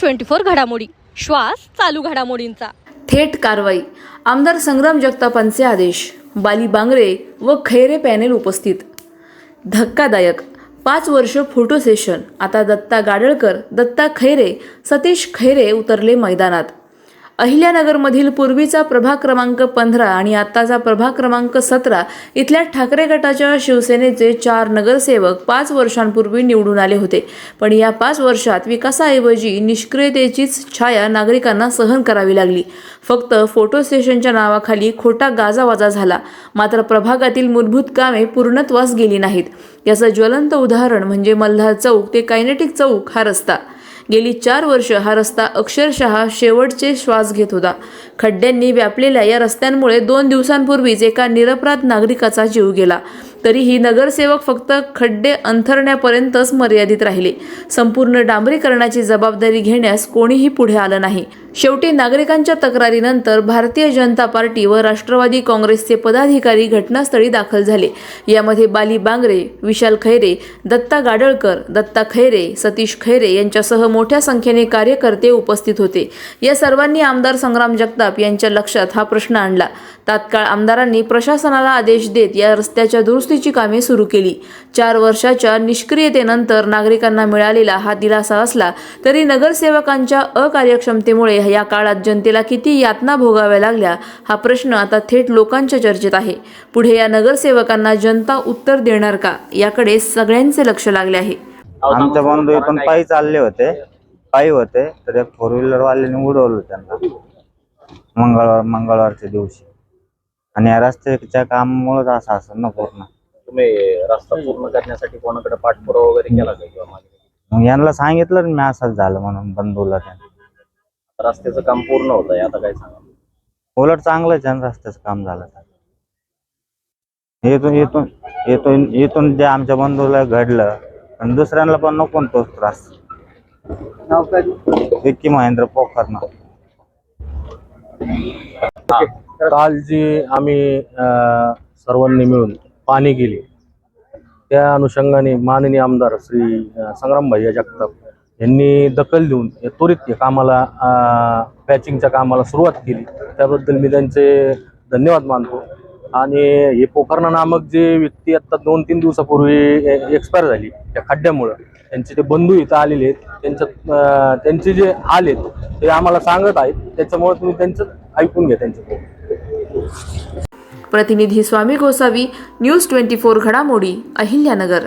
Twenty four घडामोडी. श्वास चालू घडामोडींचा. थेट कारवाई. आमदार संग्राम जगतापांचे आदेश. बाली बांगरे व खैरे पॅनेल उपस्थित. धक्कादायक. पाच वर्ष फोटो सेशन. आता दत्ता गाडळकर दत्ता खैरे सतीश खैरे उतरले मैदानात. अहिल्यानगरमधील पूर्वीचा प्रभाग क्रमांक पंधरा आणि आत्ताचा प्रभाग क्रमांक सतरा इथल्या ठाकरे गटाच्या शिवसेनेचे चार नगरसेवक पाच वर्षांपूर्वी निवडून आले होते. पण या पाच वर्षात विकासाऐवजी निष्क्रियतेचीच छाया नागरिकांना सहन करावी लागली. फक्त फोटो स्टेशनच्या नावाखाली खोटा गाजावाजा झाला. मात्र प्रभागातील मूलभूत कामे पूर्णत्वास गेली नाहीत. याचं ज्वलंत उदाहरण म्हणजे मल्हार चौक ते कायनेटिक चौक हा रस्ता. गेली चार वर्ष हा रस्ता अक्षरशः शेवटचे श्वास घेत होता. खड्ड्यांनी व्यापलेल्या या रस्त्यांमुळे दोन दिवसांपूर्वीच एका निरपराध नागरिकाचा जीव गेला. तरीही नगरसेवक फक्त खड्डे अंथरण्यापर्यंतच मर्यादित राहिले. संपूर्ण डांबरीकरणाची जबाबदारी घेण्यास कोणीही पुढे आलं नाही. शेवटी नागरिकांच्या तक्रारीनंतर भारतीय जनता पार्टी व राष्ट्रवादी काँग्रेसचे पदाधिकारी घटनास्थळी दाखल झाले. यामध्ये बाली बांगरे विशाल खैरे दत्ता गाडळकर दत्ता खैरे सतीश खैरे यांच्यासह मोठ्या संख्येने कार्यकर्ते उपस्थित होते. या सर्वांनी आमदार संग्राम जगताप यांच्या लक्षात हा प्रश्न आणला. तात्काळ आमदारांनी प्रशासनाला आदेश देत या रस्त्याच्या दुरुस्तीची कामे सुरू केली. चार वर्षाच्या निष्क्रियतेनंतर नागरिकांना मिळालेला हा दिलासा असला तरी नगरसेवकांच्या अकार्यक्षमतेमुळे या काळात जनतेला किती यातना भोगाव्या लागल्या हा प्रश्न आता थेट लोकांच्या चर्चेत आहे. पुढे या नगरसेवकांना जनता उत्तर देणार का? याकडे सगळ्यांचे लक्ष लागले आहे. आमचे बंधू इथून पायी चालले होते. पायी होते तर एक फोर व्हीलर वाल्याने उडवलं त्यांना. मंगळवार मंगळवारच्या दिवशी. आणि या रस्त्याच्या कामामुळेच असं असेल ना पूर्ण. तुम्ही रस्ता पूर्ण करण्यासाठी कोणाकडे पाठपुरावा वगैरे केला का किंवा मग यांना सांगितलं ना मी असंच झालं म्हणून बंधूला त्यांनी. रस्त्याचं काम पूर्ण होत आहे आता काय सांगा उलट चांगलंच आहे ना रस्त्याचं काम झालं तर. इथून इथून इथून जे आमच्या बंधूला घडलं आणि दुसऱ्यांना पण नको ना तोच त्रास. विक्की महेंद्र पोखरना. काल जी आम्ही अ, सर्वांनी मिळून पाणी केली त्या अनुषंगाने माननीय आमदार श्री अ, संग्राम भैया जगताप यांनी दखल देऊन या त्वरित या कामाला पॅचिंगच्या कामाला सुरुवात केली. त्याबद्दल मी त्यांचे धन्यवाद मानतो. आणि हे पोखरणा नामक जे व्यक्ती आता दोन तीन दिवसापूर्वी एक्सपायर झाली त्या खड्ड्यामुळं त्यांचे ते बंधू इथं आलेले आहेत. त्यांच्या त्यांचे जे हाल आहेत ते आम्हाला सांगत आहेत. त्याच्यामुळे तुम्ही त्यांचं ऐकून घ्या त्यांचं. प्रतिनिधी Swami Gosavi news twenty four घडामोडी अहिल्यानगर.